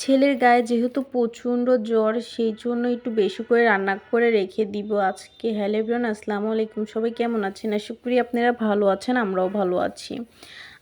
ছেলের গায়ে যেহেতু প্রচণ্ড জ্বর, সেই জন্য একটু বেশি করে রান্না করে রেখে দিব আজকে। হ্যালো এভরিওয়ান, আসসালামু আলাইকুম। সবাই কেমন আছেন? আশা করি আপনারা ভালো আছেন, আমরাও ভালো আছি।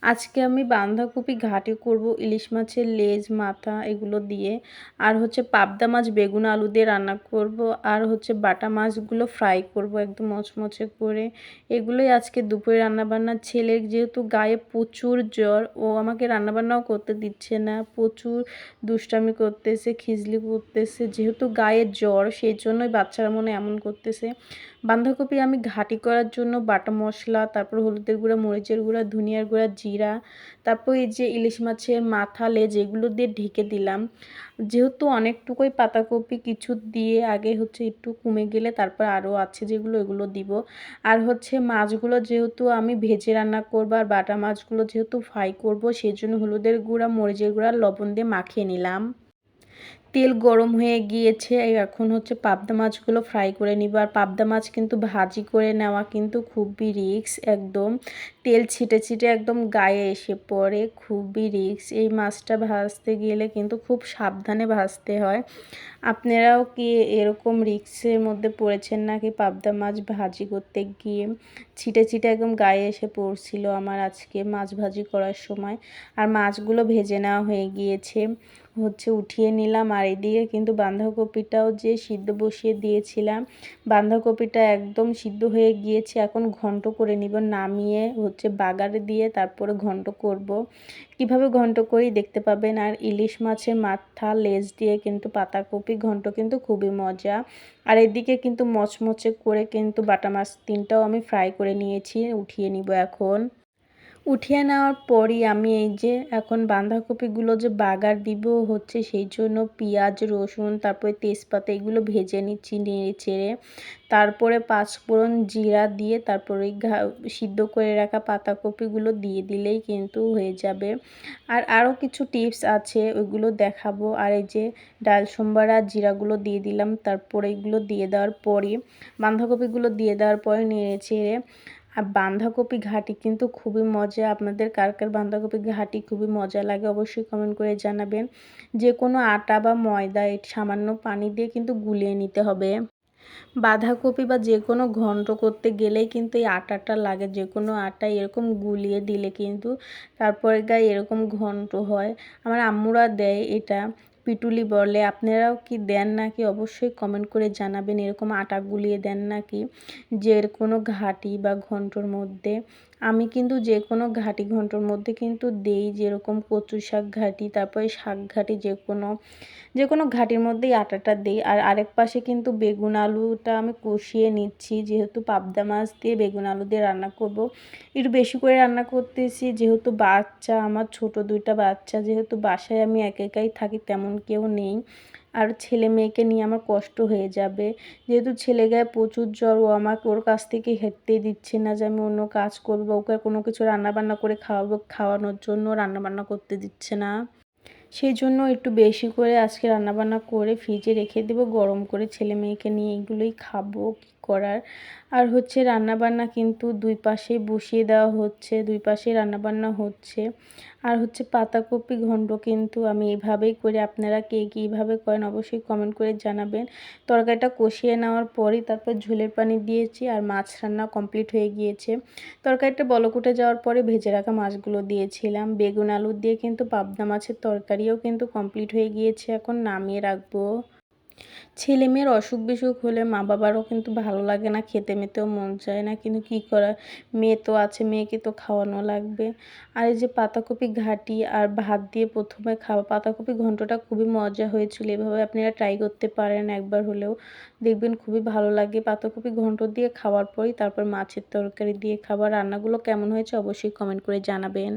আজকে আমি বাঁধাকপি ঘাটি করব, ইলিশ মাছের লেজ, মাথা এগুলো দিয়ে। আর হচ্ছে পাবদা মাছ, বেগুন আলু দিয়ে রান্না করব। আর হচ্ছে বাটা মাছগুলো ফ্রাই করব একদম মচমচে করে। এগুলোই আজকে দুপুরে রান্নাবান্না। ছেলের যেহেতু গায়ে প্রচুর জ্বর, ও আমাকে রান্নাবান্নাও করতে দিচ্ছে না। প্রচুর দুষ্টামি করতেছে, খিজলি করতেছে। যেহেতু গায়ে জ্বর, সেই জন্যই বাচ্চারা মনে এমন করতেছে। বাঁধাকপি আমি ঘাটি করার জন্য বাটা মশলা, তারপর হলুদের গুঁড়া, মরিচের গুঁড়া, ধনিয়ার গুঁড়া, জিরা, তারপর এই যে ইলিশ মাছের মাথা, লেজ, এগুলো দিয়ে ঢেকে দিলাম। যেহেতু অনেকটুকুই পাতাকপি কিছু দিয়ে আগে হচ্ছে একটু কমে গেলে তারপর আরও আছে যেগুলো এগুলো দিব। আর হচ্ছে মাছগুলো যেহেতু আমি ভেজে রান্না করব আর বাটা মাছগুলো যেহেতু ফ্রাই করব সেই জন্য হলুদের গুঁড়া, মরিচের গুঁড়া লবণ দিয়ে মাখিয়ে নিলাম। তেল গরম হয়ে গিয়েছে। এখন হচ্ছে পাবদা মাছগুলো ফ্রাই করে নিব। আর পাবদা মাছ কিন্তু ভাজি করে নেওয়া কিন্তু খুবই রিক্স একদম। তেল ছিটে ছিটে একদম গায়ে এসে পড়ে, খুবই রিক্স এই মাছটা ভাজতে গেলে কিন্তু খুব সাবধানে ভাজতে হয়। আপনারাও কি এরকম রিক্সের মধ্যে পড়েছেন নাকি পাবদা মাছ ভাজি করতে গিয়ে? ছিটে ছিটে একদম গায়ে এসে পড়ছিল আমার আজকে মাছ ভাজি করার সময়। আর মাছগুলো ভেজে নেওয়া হয়ে গিয়েছে। হচ্ছে উঠিয়ে নিলাম আর এদিকে কিন্তু বাঁধাকপিটাও যে সিদ্ধ বসিয়ে দিয়েছিলাম, বাঁধাকপিটা একদম সিদ্ধ হয়ে গিয়েছে, এখন ঘন্ট করে নিব, নামিয়ে হচ্ছে বাগারে দিয়ে তারপরে ঘন্ট করব। কীভাবে ঘন্ট করি দেখতে পাবেন, আর ইলিশ মাছের মাথা, লেজ দিয়ে কিন্তু পাতাকপি ঘন্ট কিন্তু খুবই মজা আর এদিকে কিন্তু মচমচে করে কিন্তু বাটা মাছ তিনটাও আমি ফ্রাই করে নিয়েছি, উঠিয়ে নিব এখন উঠিয়ে নেওয়ার পরই আমি এই যে এখন বাঁধাকপিগুলো যে বাগার দিব হচ্ছে, সেই জন্য পেঁয়াজ, রসুন, তারপরে তেজপাতা এগুলো ভেজে নিচ্ছি নেড়ে চেড়ে। তারপরে পাঁচফোড়ন জিরা দিয়ে তারপরে সিদ্ধ করে রাখা পাতাকপিগুলো দিয়ে দিলেই কিন্তু হয়ে যাবে। আর আরও কিছু টিপস আছে, ওইগুলো দেখাবো। আর এই যে ডাল সোমবার জিরাগুলো দিয়ে দিলাম, তারপরে এগুলো দিয়ে দেওয়ার পরই, বাঁধাকপিগুলো দিয়ে দেওয়ার পরে নেড়ে চেড়ে আর বাঁধাকপি ঘাটি কিন্তু খুবই মজা। আপনাদের কার কার বাঁধাকপি ঘাটি খুবই মজা লাগে অবশ্যই কমেন্ট করে জানাবেন। যে কোনো আটা বা ময়দা সামান্য পানি দিয়ে কিন্তু গুলিয়ে নিতে হবে। বাঁধাকপি বা যে কোনো ঘন্ট করতে গেলেই কিন্তু এই আটাটা লাগে। যে কোনো আটা এরকম গুলিয়ে দিলে কিন্তু তারপরে গায়ে এরকম ঘন্ট হয়। আমার আম্মুরা দেয় এটা। পিটুলি বলে, আপনারাও কি দেন নাকি? অবশ্যই কমেন্ট করে জানাবেন। এরকম আটা গুলিয়ে দেন নাকি? যে কোনো ঘাটি বা ঘন্টর মধ্যে আমি কিন্তু যে কোনো ঘাটি ঘন্টর মধ্যে কিন্তু দেই যেরকম কচু শাক ঘাটি, তারপরে শাক ঘাটি যে কোনো যে কোনো ঘাটির মধ্যেই আটাটা দিই। আর আরেক পাশে কিন্তু বেগুন আলুটা আমি কষিয়ে নিচ্ছি, যেহেতু পাবদা মাছ দিয়ে বেগুন আলু দিয়ে রান্না করব। একটু বেশি করে রান্না করতেছি, যেহেতু বাচ্চা, আমার ছোট দুইটা বাচ্চা, যেহেতু বাসায় আমি এক একাই থাকি, তেমন কেউ নেই। আর ছেলে মেয়েকে নিয়ে আমার কষ্ট হয়ে যাবে। যেহেতু ছেলে গায়ে প্রচুর জ্বর, ও আমাকে ওর কাছ থেকে হেঁটতেই দিচ্ছে না যে আমি অন্য কাজ করব, ওকে কোনো কিছু রান্নাবান্না করে খাওয়াবো, খাওয়ানোর জন্য রান্নাবান্না করতে দিচ্ছে না। সেই জন্য একটু বেশি করে আজকে রান্নাবান্না করে ফ্রিজে রেখে দেবো, গরম করে ছেলে মেয়েকে নিয়ে এগুলোই খাব। করার। আর হচ্ছে রান্নাবান্না কিন্তু দুই পাশেই বসিয়ে দেওয়া হচ্ছে, দুই পাশেই রান্নাবান্না হচ্ছে। আর হচ্ছে পাতাকপি ঘণ্ট কিন্তু আমি এভাবেই করি, আপনারা কে কীভাবে করেন অবশ্যই কমেন্ট করে জানাবেন। তরকারিটা কষিয়ে নেওয়ার পরই তারপর ঝোলের পানি দিয়েছি আর মাছ রান্না কমপ্লিট হয়ে গিয়েছে। তরকারিটা বলকুটে যাওয়ার পরে ভেজে রাখা মাছগুলো দিয়েছিলাম। বেগুন আলু দিয়ে কিন্তু পাবদা মাছের তরকারিও কিন্তু কমপ্লিট হয়ে গিয়েছে, এখন নামিয়ে রাখব। ছেলে মেয়ের অসুখ বিসুখ হলে মা বাবারও কিন্তু ভালো লাগে না, খেতে মেতেও মন চায় না। কিন্তু কী করা? মেয়ে তো আছে, মেয়েকে তো খাওয়ানো লাগবে। আর এই যে পাতাকপি ঘাটি আর ভাত দিয়ে প্রথমে খাওয়া, পাতাকপি ঘন্টটা খুবই মজা হয়েছিল। এভাবে আপনারা ট্রাই করতে পারেন একবার হলেও। দেখবেন খুবই ভালো লাগে পাতাকপি ঘন্ট দিয়ে খাওয়ার পরই, তারপর মাছের তরকারি দিয়ে খাবার রান্নাগুলো কেমন হয়েছে অবশ্যই কমেন্ট করে জানাবেন।